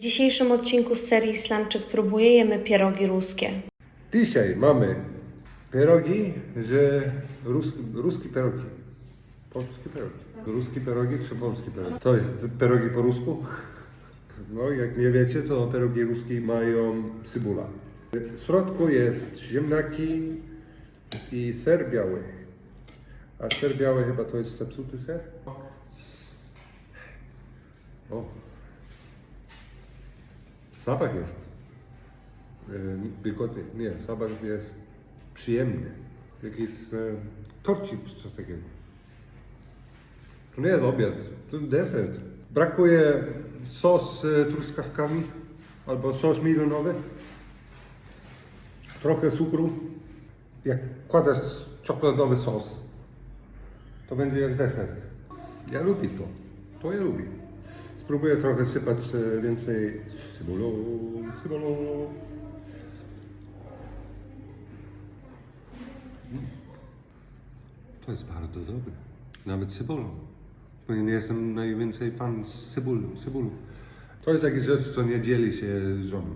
W dzisiejszym odcinku z serii Slamczyk próbuje jemy pierogi ruskie. Dzisiaj mamy pierogi, że ruski, ruski pierogi. Polskie pierogi. Ruski pierogi czy polskie pierogi? To jest pierogi po rusku? No, jak nie wiecie, to pierogi ruskie mają cybula. W środku jest ziemniaki i ser biały. A ser biały chyba to jest zepsuty ser? O. Zapach jest e. Nie, zapach jest przyjemny. Jakiś e, torcik czy coś takiego. To nie jest obiad, to deser. Brakuje sos z truskawkami albo sos milonowy. Trochę cukru. Jak kładziesz czekoladowy sos, to będzie jak desert. Ja lubię to. To ja lubię. Spróbuję trochę sypać e, więcej cybulą. Mm. To jest bardzo dobre. Nawet cybulą. Bo nie jestem najwięcej fan z cybulu. To jest taka rzecz, co nie dzieli się z żoną.